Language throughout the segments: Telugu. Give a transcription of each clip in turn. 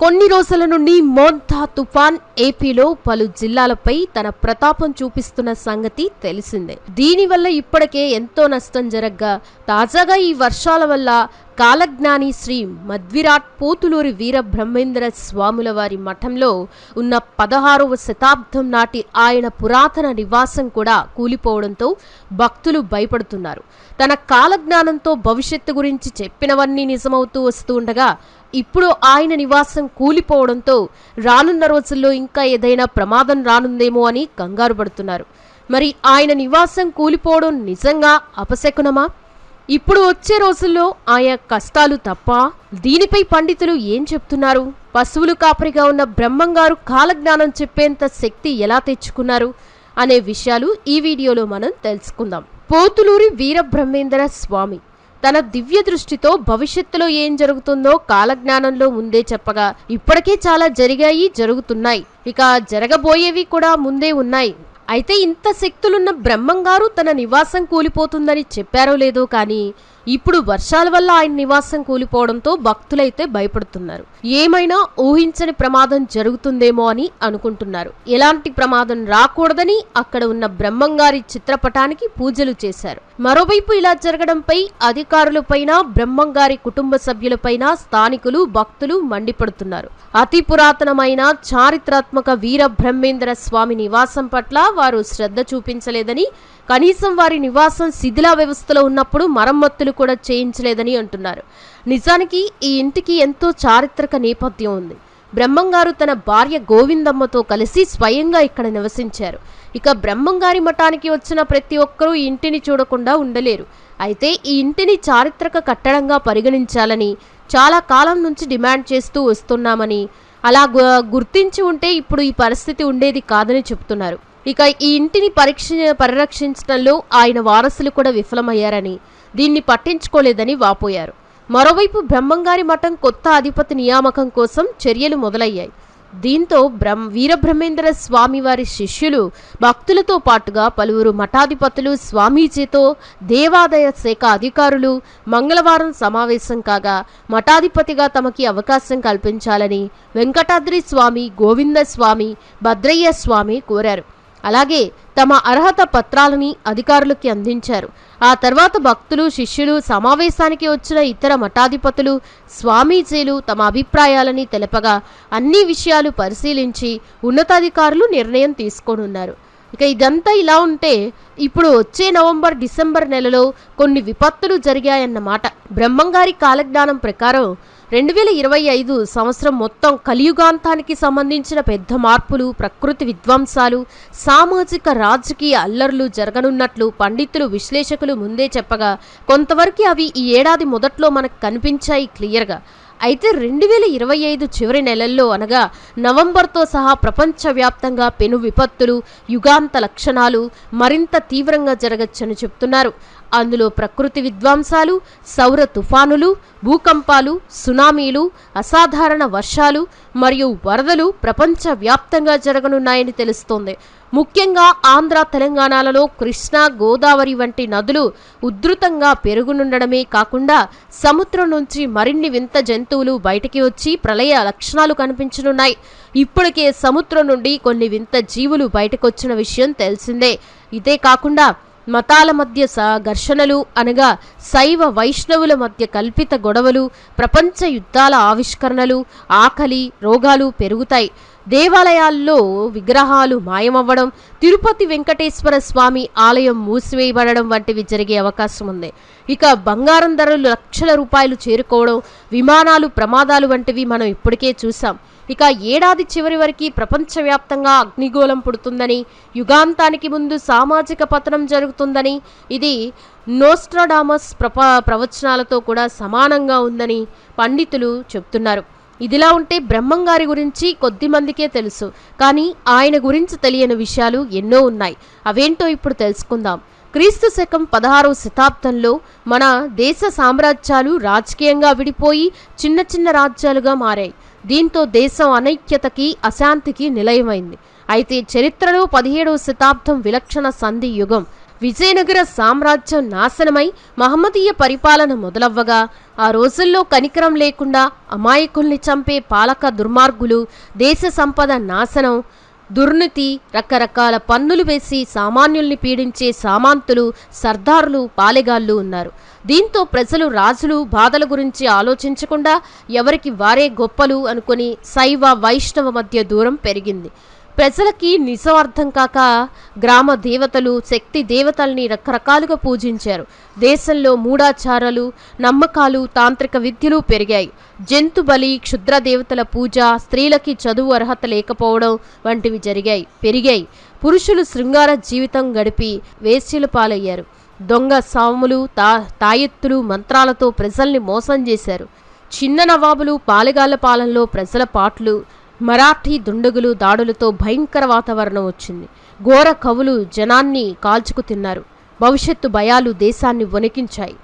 కొన్ని రోజుల నుండి మోంతా తుఫాన్ ఏపీలో పలు జిల్లాలపై తన ప్రతాపం చూపిస్తున్న సంగతి తెలిసిందే. దీనివల్ల ఇప్పటికే ఎంతో నష్టం జరగ్గా తాజాగా ఈ వర్షాల వల్ల కాలజ్ఞాని శ్రీ మద్విరాట్ పోతులూరి వీర బ్రహ్మేంద్ర స్వాముల వారి మఠంలో ఉన్న పదహారవ శతాబ్దం నాటి ఆయన పురాతన నివాసం కూడా కూలిపోవడంతో భక్తులు భయపడుతున్నారు. తన కాలజ్ఞానంతో భవిష్యత్తు గురించి చెప్పినవన్నీ నిజమవుతూ వస్తూ ఉండగా ఇప్పుడు ఆయన నివాసం కూలిపోవడంతో రానున్న రోజుల్లో ఇంకా ఏదైనా ప్రమాదం రానుందేమో అని కంగారు పడుతున్నారు. మరి ఆయన నివాసం కూలిపోవడం నిజంగా అపశకునమా? ఇప్పుడు వచ్చే రోజుల్లో ఆయా కష్టాలు తప్ప దీనిపై పండితులు ఏం చెప్తున్నారు? పశువులు కాపరిగా ఉన్న బ్రహ్మంగారు కాలజ్ఞానం చెప్పేంత శక్తి ఎలా తెచ్చుకున్నారు? అనే విషయాలు ఈ వీడియోలో మనం తెలుసుకుందాం. పోతులూరి వీరబ్రహ్మేంద్ర స్వామి తన దివ్య దృష్టితో భవిష్యత్తులో ఏం జరుగుతుందో కాలజ్ఞానంలో ముందే చెప్పగా ఇప్పటికే చాలా జరిగాయి జరుగుతున్నాయి. ఇక జరగబోయేవి కూడా ముందే ఉన్నాయి. అయితే ఇంత శక్తులున్న బ్రహ్మంగారు తన నివాసం కూలిపోతుందని చెప్పారో లేదో కానీ ఇప్పుడు వర్షాల వల్ల ఆయన నివాసం కూలిపోవడంతో భక్తులైతే భయపడుతున్నారు. ఏమైనా ఊహించని ప్రమాదం జరుగుతుందేమో అని అనుకుంటున్నారు. ఎలాంటి ప్రమాదం రాకూడదని అక్కడ ఉన్న బ్రహ్మంగారి చిత్రపటానికి పూజలు చేశారు. మరోవైపు ఇలా జరగడంపై అధికారులపైన బ్రహ్మంగారి కుటుంబ సభ్యులపైన స్థానికులు భక్తులు మండిపడుతున్నారు. అతి పురాతనమైన చారిత్రాత్మక వీర బ్రహ్మేంద్ర స్వామి నివాసం పట్ల వారు శ్రద్ధ చూపించలేదని కనీసం వారి నివాసం శిథిలా వ్యవస్థలో ఉన్నప్పుడు మరమ్మతులు కూడా చేయించలేదని అంటున్నారు. నిజానికి ఈ ఇంటికి ఎంతో చారిత్రక నేపథ్యం ఉంది. బ్రహ్మంగారు తన భార్య గోవిందమ్మతో కలిసి స్వయంగా ఇక్కడ నివసించారు. ఇక బ్రహ్మంగారి మఠానికి వచ్చిన ప్రతి ఒక్కరూ ఈ ఇంటిని చూడకుండా ఉండలేరు. అయితే ఈ ఇంటిని చారిత్రక కట్టడంగా పరిగణించాలని చాలా కాలం నుంచి డిమాండ్ చేస్తూ వస్తున్నామని అలా గుర్తించి ఉంటే ఇప్పుడు ఈ పరిస్థితి ఉండేది కాదని చెప్తున్నారు. ఇక ఈ ఇంటిని పరీక్ష పరిరక్షించడంలో ఆయన వారసులు కూడా విఫలమయ్యారని దీన్ని పట్టించుకోలేదని వాపోయారు. మరోవైపు బ్రహ్మంగారి మఠం కొత్త అధిపతి నియామకం కోసం చర్యలు మొదలయ్యాయి. దీంతో బ్రహ్మ వీరబ్రహ్మేంద్ర స్వామి వారి శిష్యులు భక్తులతో పాటుగా పలువురు మఠాధిపతులు స్వామీజీతో దేవాదాయ శాఖ అధికారులు మంగళవారం సమావేశం కాగా మఠాధిపతిగా తమకి అవకాశం కల్పించాలని వెంకటాద్రి స్వామి గోవింద స్వామి భద్రయ్య స్వామి కోరారు. అలాగే తమ అర్హత పత్రాలని అధికారులకి అందించారు. ఆ తర్వాత భక్తులు శిష్యులు సమావేశానికి వచ్చిన ఇతర మఠాధిపతులు స్వామీజీలు తమ అభిప్రాయాలని తెలపగా అన్ని విషయాలు పరిశీలించి ఉన్నతాధికారులు నిర్ణయం తీసుకోనున్నారు. ఇక ఇదంతా ఇలా ఉంటే ఇప్పుడు వచ్చే నవంబర్ డిసెంబర్ నెలలో కొన్ని విపత్తులు జరిగాయన్నమాట. బ్రహ్మంగారి కాలజ్ఞానం ప్రకారం రెండు వేల ఇరవై ఐదు సంవత్సరం మొత్తం కలియుగాంతానికి సంబంధించిన పెద్ద మార్పులు ప్రకృతి విధ్వంసాలు సామాజిక రాజకీయ అల్లర్లు జరగనున్నట్లు పండితులు విశ్లేషకులు ముందే చెప్పగా కొంతవరకు అవి ఈ ఏడాది మొదట్లో మనకు కనిపించాయి క్లియర్గా. అయితే రెండు వేల ఇరవై ఐదు చివరి నెలల్లో అనగా నవంబర్తో సహా ప్రపంచవ్యాప్తంగా పెను విపత్తులు యుగాంత లక్షణాలు మరింత తీవ్రంగా జరగచ్చని చెప్తున్నారు. అందులో ప్రకృతి విధ్వంసాలు సౌర తుఫానులు భూకంపాలు సునామీలు అసాధారణ వర్షాలు మరియు వరదలు ప్రపంచవ్యాప్తంగా జరగనున్నాయని తెలుస్తోంది. ముఖ్యంగా ఆంధ్ర తెలంగాణలలో కృష్ణా గోదావరి వంటి నదులు ఉధృతంగా పెరుగునుండడమే కాకుండా సముద్రం నుంచి మరిన్ని వింత జంతువులు బయటికి వచ్చి ప్రళయ లక్షణాలు కనిపించనున్నాయి. ఇప్పటికే సముద్రం నుండి కొన్ని వింత జీవులు బయటకొచ్చిన విషయం తెలిసిందే. ఇదే కాకుండా మతాల మధ్య స ఘర్షణలు అనగా శైవ వైష్ణవుల మధ్య కల్పిత గొడవలు ప్రపంచ యుద్ధాల ఆవిష్కరణలు ఆకలి రోగాలు పెరుగుతాయి. దేవాలయాల్లో విగ్రహాలు మాయమవ్వడం తిరుపతి వెంకటేశ్వర స్వామి ఆలయం మూసివేయబడడం వంటివి జరిగే అవకాశం ఉంది. ఇక బంగారం ధరలు లక్షల రూపాయలు చేరుకోవడం విమానాలు ప్రమాదాలు వంటివి మనం ఇప్పటికే చూసాం ఇక ఏడాది చివరి వరకు ప్రపంచవ్యాప్తంగా అగ్నిగోళం పుడుతుందని యుగాంతానికి ముందు సామాజిక పతనం జరుగుతుందని ఇది నోస్ట్రాడామస్ ప్రప ప్రవచనాలతో కూడా సమానంగా ఉందని పండితులు చెప్తున్నారు. ఇదిలా ఉంటే బ్రహ్మంగారి గురించి కొద్ది మందికే తెలుసు. కానీ ఆయన గురించి తెలియని విషయాలు ఎన్నో ఉన్నాయి. అవేంటో ఇప్పుడు తెలుసుకుందాం. క్రీస్తు శకం పదహారవ శతాబ్దంలో మన దేశ సామ్రాజ్యాలు రాజకీయంగా విడిపోయి చిన్న చిన్న రాజ్యాలుగా మారాయి. దీంతో దేశం అనైక్యతకి అశాంతికి నిలయమైంది. అయితే చరిత్రలో పదిహేడవ శతాబ్దం విలక్షణ సంధి యుగం. విజయనగర సామ్రాజ్యం నాశనమై మహమ్మదీయ పరిపాలన మొదలవ్వగా ఆ రోజుల్లో కనికరం లేకుండా అమాయకుల్ని చంపే పాలక దుర్మార్గులు దేశ సంపద నాశనం దుర్నీతి రకరకాల పన్నులు వేసి సామాన్యుల్ని పీడించే సామాంతులు సర్దారులు పాలెగాళ్ళు ఉన్నారు. దీంతో ప్రజలు రాజులు బాధల గురించి ఆలోచించకుండా ఎవరికి వారే గొప్పలు అనుకుని శైవ వైష్ణవ మధ్య దూరం పెరిగింది. ప్రజలకి నిజం అర్థం కాక గ్రామ దేవతలు శక్తి దేవతల్ని రకరకాలుగా పూజించారు. దేశంలో మూఢాచారాలు నమ్మకాలు తాంత్రిక విద్యలు పెరిగాయి. జంతు బలి క్షుద్ర దేవతల పూజ స్త్రీలకి చదువు అర్హత లేకపోవడం వంటివి జరిగాయి పెరిగాయి. పురుషులు శృంగార జీవితం గడిపి వేశ్యల పాలయ్యారు. దొంగ సాములు తా తాయెత్తులు మంత్రాలతో ప్రజల్ని మోసం చేశారు. చిన్న నవాబులు పాలగాళ్ళ పాలనలో ప్రజల పాటలు మరాఠీ దుండగులు దాడులతో భయంకర వాతావరణం వచ్చింది. ఘోర కవులు జనాన్ని కాల్చుకు తిన్నారు. భవిష్యత్తు భయాలు దేశాన్ని వణికించాయి.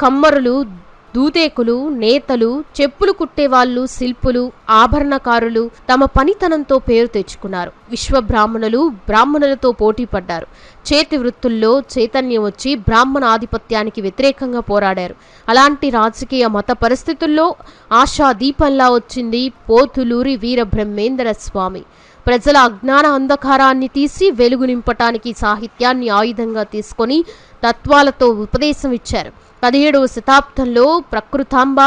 కమ్మరులు దూదేకులు నేతలు చెప్పులు కుట్టేవాళ్ళు శిల్పులు ఆభరణకారులు తమ పనితనంతో పేరు తెచ్చుకున్నారు. విశ్వ బ్రాహ్మణులు బ్రాహ్మణులతో పోటీ పడ్డారు. చేతి వృత్తుల్లో చైతన్యం వచ్చి బ్రాహ్మణ ఆధిపత్యానికి వ్యతిరేకంగా పోరాడారు. అలాంటి రాజకీయ మత పరిస్థితుల్లో ఆశా దీపంలా వచ్చింది పోతులూరి వీర బ్రహ్మేంద్ర స్వామి. ప్రజల అజ్ఞాన అంధకారాన్ని తీసి వెలుగు నింపటానికి సాహిత్యాన్ని ఆయుధంగా తీసుకొని తత్వాలతో ఉపదేశం ఇచ్చారు. పదిహేడవ శతాబ్దంలో ప్రకృతాంబ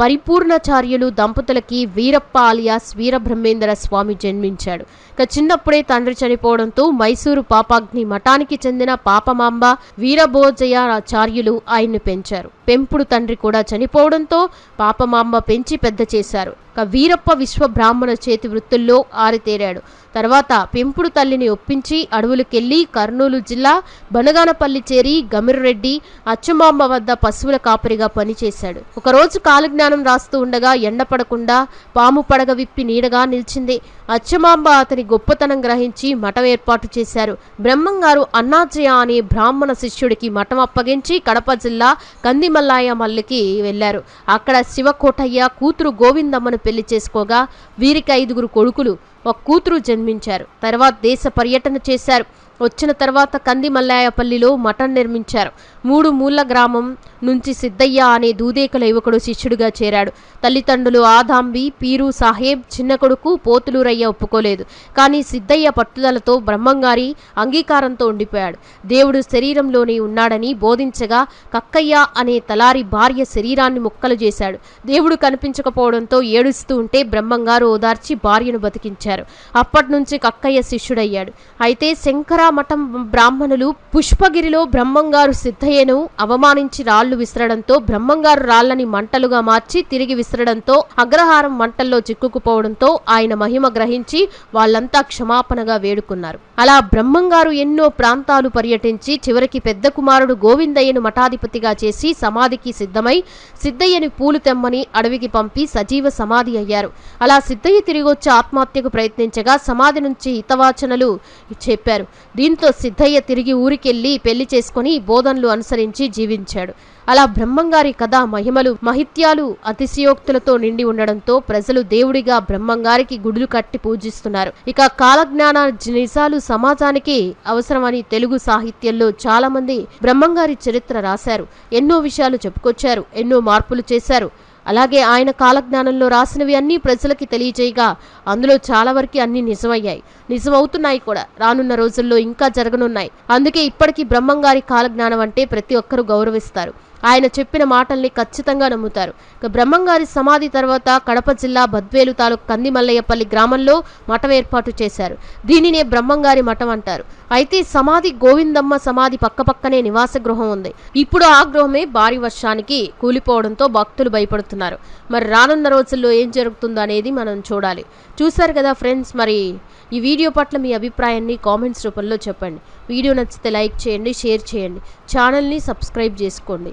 పరిపూర్ణాచార్యులు దంపతులకి వీరప్ప ఆలియాస్ వీరబ్రహ్మేంద్ర స్వామి జన్మించాడు. ఇక చిన్నప్పుడే తండ్రి చనిపోవడంతో మైసూరు పాపాగ్ని మఠానికి చెందిన పాపమాంబ వీరభోజయాచార్యులు ఆయన్ని పెంచారు. పెంపుడు తండ్రి కూడా చనిపోవడంతో పాపమాంబ పెంచి పెద్ద చేశారు. ఇక వీరప్ప విశ్వ బ్రాహ్మణ చేతి వృత్తుల్లో ఆరితేరాడు. తర్వాత పెంపుడు తల్లిని ఒప్పించి అడవులకెళ్ళి కర్నూలు జిల్లా బనగానపల్లి చేరి గమిరెడ్డి అచ్చమాంబ వద్ద పశువుల కాపరిగా పనిచేశాడు. ఒకరోజు కాలజ్ఞానం రాస్తూ ఉండగా ఎండపడకుండా పాము పడగ విప్పి నీడగా నిలిచింది. అచ్చమాంబ అతని గొప్పతనం గ్రహించి మఠం ఏర్పాటు చేశారు. బ్రహ్మంగారు అన్నాజయ అనే బ్రాహ్మణ శిష్యుడికి మఠం అప్పగించి కడప జిల్లా కందిమల్లాయ మల్లికి వెళ్ళారు అక్కడ శివకోటయ్య కూతురు గోవిందమ్మను పెళ్ళి చేసుకోగా వీరికి ఐదుగురు కొడుకులు. ఒక కూతురు జన్మించారు. తర్వాత దేశ పర్యటన చేశారు. వచ్చిన తర్వాత కంది మల్లాయపల్లిలో మఠం నిర్మించారు. మూడు మూల గ్రామం నుంచి సిద్ధయ్య అనే దూదేకల యువకుడు శిష్యుడిగా చేరాడు. తల్లిదండ్రులు ఆదాంబి పీరు సాహేబ్ చిన్న కొడుకు పోతులూరయ్య ఒప్పుకోలేదు. కానీ సిద్ధయ్య పట్టుదలతో బ్రహ్మంగారి అంగీకారంతో ఉండిపోయాడు. దేవుడు శరీరంలోనే ఉన్నాడని బోధించగా కక్కయ్య అనే తలారి భార్య శరీరాన్ని ముక్కలు చేశాడు. దేవుడు కనిపించకపోవడంతో ఏడుస్తూ ఉంటే బ్రహ్మంగారు ఓదార్చి భార్యను బతికించారు. అప్పటి నుంచి కక్కయ్య శిష్యుడయ్యాడు. అయితే శంకర మఠం బ్రాహ్మణులు పుష్పగిరిలో బ్రహ్మంగారు సిద్ధయ్యను అవమానించి రాళ్ళు విసరడంతో బ్రహ్మంగారు రాళ్ళని మంటలుగా మార్చి తిరిగి విసరడంతో అగ్రహారం మంటల్లో చిక్కుకుపోవడంతో ఆయన మహిమ గ్రహించి వాళ్ళంతా క్షమాపణగా వేడుకున్నారు. అలా బ్రహ్మంగారు ఎన్నో ప్రాంతాలు పర్యటించి చివరికి పెద్ద కుమారుడు గోవిందయ్యను మఠాధిపతిగా చేసి సమాధికి సిద్ధమై సిద్ధయ్యని పూలు తెమ్మని అడవికి పంపి సజీవ సమాధి అయ్యారు. అలా సిద్ధయ్య తిరిగొచ్చి ఆత్మహత్యకు ఆత్మహత్యకు ప్రయత్నించగా సమాధి నుంచి హితవాచనలు చెప్పారు. దీంతో సిద్ధయ్య తిరిగి ఊరికెళ్ళి పెళ్ళి చేసుకుని బోధనలు అనుసరించి జీవించాడు. అలా బ్రహ్మంగారి కథ మహిమలు మహిత్యాలు అతిశయోక్తులతో నిండి ఉండడంతో ప్రజలు దేవుడిగా బ్రహ్మంగారికి గుడులు కట్టి పూజిస్తున్నారు. ఇక కాలజ్ఞాన నిజాలు సమాజానికి అవసరమని తెలుగు సాహిత్యంలో చాలా మంది బ్రహ్మంగారి చరిత్ర రాశారు. ఎన్నో విషయాలు చెప్పుకొచ్చారు ఎన్నో మార్పులు చేశారు. అలాగే ఆయన కాలజ్ఞానంలో రాసినవి అన్నీ ప్రజలకి తెలియజేయగా అందులో చాలా వరకు అన్ని నిజమయ్యాయి. నిజమవుతున్నాయి కూడా. రానున్న రోజుల్లో ఇంకా జరగనున్నాయి. అందుకే ఇప్పటికీ బ్రహ్మంగారి కాలజ్ఞానం అంటే ప్రతి ఒక్కరూ గౌరవిస్తారు. ఆయన చెప్పిన మాటల్ని ఖచ్చితంగా నమ్ముతారు. ఇక బ్రహ్మంగారి సమాధి తర్వాత కడప జిల్లా బద్వేలు తాలూకు కందిమల్లయ్యపల్లి గ్రామంలో మఠం ఏర్పాటు చేశారు. దీనినే బ్రహ్మంగారి మఠం అంటారు. అయితే సమాధి గోవిందమ్మ సమాధి పక్కపక్కనే నివాస గృహం ఉంది. ఇప్పుడు ఆ గృహమే భారీ వర్షానికి కూలిపోవడంతో భక్తులు భయపడుతున్నారు. మరి రానున్న రోజుల్లో ఏం జరుగుతుందో అనేది మనం చూడాలి. చూశారు కదా ఫ్రెండ్స్ మరి ఈ వీడియో పట్ల మీ అభిప్రాయాన్ని కామెంట్స్ రూపంలో చెప్పండి. వీడియో నచ్చితే లైక్ చేయండి షేర్ చేయండి. ఛానల్ని సబ్స్క్రైబ్ చేసుకోండి.